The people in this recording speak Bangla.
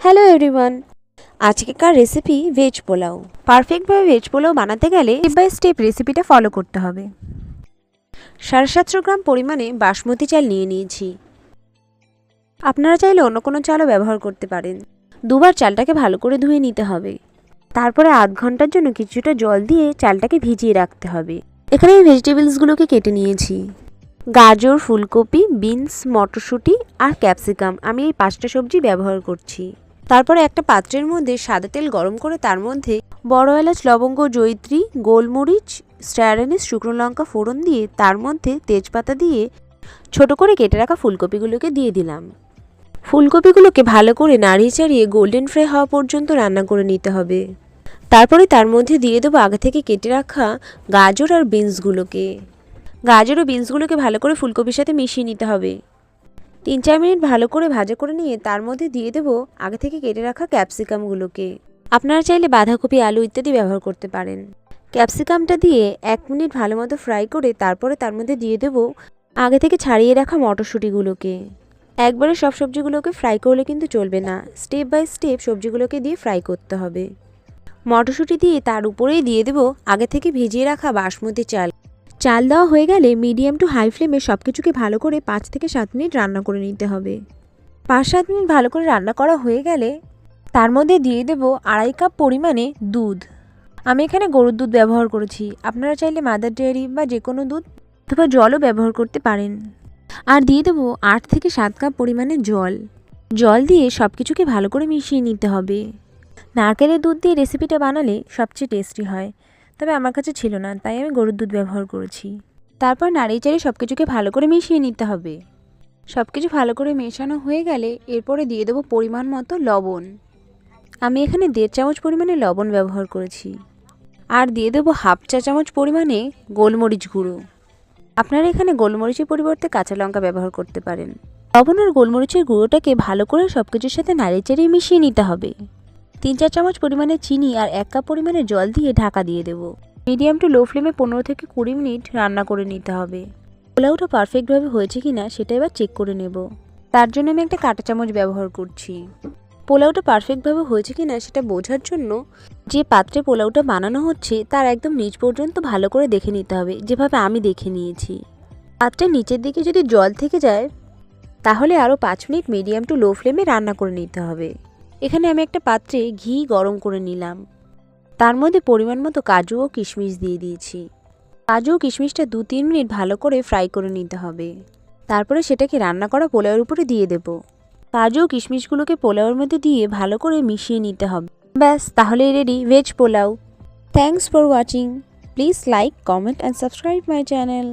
হ্যালো এভরিওয়ান আজকেকার রেসিপি ভেজ পোলাও। পারফেক্টভাবে ভেজ পোলাও বানাতে গেলে স্টেপ বাই স্টেপ রেসিপিটা ফলো করতে হবে। সাড়ে সাতশো গ্রাম পরিমাণে বাসমতি চাল নিয়ে নিয়েছি। আপনারা চাইলে অন্য কোনো চালও ব্যবহার করতে পারেন। দুবার চালটাকে ভালো করে ধুয়ে নিতে হবে। তারপরে আধ ঘণ্টার জন্য কিছুটা জল দিয়ে চালটাকে ভিজিয়ে রাখতে হবে। এখানে আমি ভেজিটেবলসগুলোকে কেটে নিয়েছি। গাজর ফুলকপি বিনস মটরশুঁটি আর ক্যাপসিকাম আমি এই পাঁচটা সবজি ব্যবহার করছি। তারপরে একটা পাত্রের মধ্যে সাদা তেল গরম করে তার মধ্যে বড় এলাচ, লবঙ্গ, জয়িত্রী, গোলমরিচ স্ট্যারানিস শুকনো লঙ্কা ফোড়ন দিয়ে তার মধ্যে তেজপাতা দিয়ে ছোট করে কেটে রাখা ফুলকপিগুলোকে দিয়ে দিলাম। ফুলকপিগুলোকে ভালো করে নাড়িয়ে চাড়িয়ে গোল্ডেন ফ্রাই হওয়া পর্যন্ত রান্না করে নিতে হবে। তারপরে তার মধ্যে দিয়ে দেবো আগে থেকে কেটে রাখা গাজর আর বিনসগুলোকে। গাজর ও বিনসগুলোকে ভালো করে ফুলকপির সাথে মিশিয়ে নিতে হবে। তিন চার মিনিট ভালো করে ভাজা করে নিয়ে তার মধ্যে দিয়ে দেবো আগে থেকে কেটে রাখা ক্যাপসিকামগুলোকে। আপনারা চাইলে বাঁধাকপি, আলু ইত্যাদি ব্যবহার করতে পারেন। ক্যাপসিকামটা দিয়ে এক মিনিট ভালো মতো ফ্রাই করে তারপরে তার মধ্যে দিয়ে দেবো আগে থেকে ছাড়িয়ে রাখা মটরশুঁটিগুলোকে। একবারে সব সবজিগুলোকে ফ্রাই করলে কিন্তু চলবে না। স্টেপ বাই স্টেপ সবজিগুলোকে দিয়ে ফ্রাই করতে হবে। মটরশুঁটি দিয়ে তার উপরেই দিয়ে দেবো আগে থেকে ভিজিয়ে রাখা বাসমতি চাল। চাল দেওয়া হয়ে গেলে মিডিয়াম টু হাই ফ্লেমে সব কিছুকে ভালো করে পাঁচ থেকে সাত মিনিট রান্না করে নিতে হবে। পাঁচ সাত মিনিট ভালো করে রান্না করা হয়ে গেলে তার মধ্যে দিয়ে দেবো আড়াই কাপ পরিমাণে দুধ। আমি এখানে গরুর দুধ ব্যবহার করেছি। আপনারা চাইলে মাদার ডেয়ারি বা যে কোনো দুধ অথবা জলও ব্যবহার করতে পারেন। আর দিয়ে দেবো আট থেকে সাত কাপ পরিমাণে জল। জল দিয়ে সব কিছুকে ভালো করে মিশিয়ে নিতে হবে। নারকেলের দুধ দিয়ে রেসিপিটা বানালে সবচেয়ে টেস্টি হয়। তবে আমার কাছে ছিল না, তাই আমি গরুর দুধ ব্যবহার করেছি। তারপর নাড়িয়ে চাড়িয়ে সব কিছুকে ভালো করে মিশিয়ে নিতে হবে। সব কিছু ভালো করে মেশানো হয়ে গেলে এরপরে দিয়ে দেবো পরিমাণ মতো লবণ। আমি এখানে দেড় চামচ পরিমাণে লবণ ব্যবহার করেছি। আর দিয়ে দেবো হাফ চা চামচ পরিমাণে গোলমরিচ গুঁড়ো। আপনারা এখানে গোলমরিচের পরিবর্তে কাঁচা লঙ্কা ব্যবহার করতে পারেন। লবণ আর গোলমরিচের গুঁড়োটাকে ভালো করে সব কিছুর সাথে নাড়িয়ে চাড়িয়ে মিশিয়ে নিতে হবে। তিন চার চামচ পরিমাণে চিনি আর এক কাপ পরিমাণে জল দিয়ে ঢাকা দিয়ে দেবো। মিডিয়াম টু লো ফ্লেমে পনেরো থেকে কুড়ি মিনিট রান্না করে নিতে হবে। পোলাওটা পারফেক্টভাবে হয়েছে কি না সেটা এবার চেক করে নেব। তার জন্য আমি একটা কাঁটা চামচ ব্যবহার করছি। পোলাওটা পারফেক্টভাবে হয়েছে কি না সেটা বোঝার জন্য যে পাত্রে পোলাওটা বানানো হচ্ছে তার একদম নিচ পর্যন্ত ভালো করে দেখে নিতে হবে, যেভাবে আমি দেখে নিয়েছি। পাত্রের নিচের দিকে যদি জল থেকে যায়, তাহলে আরও পাঁচ মিনিট মিডিয়াম টু লো ফ্লেমে রান্না করে নিতে হবে। এখানে আমি একটা পাত্রে ঘি গরম করে নিলাম। তার মধ্যে পরিমাণ মতো কাজু ও কিশমিশ দিয়ে দিয়েছি। কাজু ও কিশমিশটা দু তিন মিনিট ভালো করে ফ্রাই করে নিতে হবে। তারপরে সেটাকে রান্না করা পোলাওয়ের উপরে দিয়ে দেব। কাজু ও কিশমিশগুলোকে পোলাওয়ের মধ্যে দিয়ে ভালো করে মিশিয়ে নিতে হবে। ব্যাস, তাহলেই ready veg pulao. Thanks for watching please like comment and subscribe my channel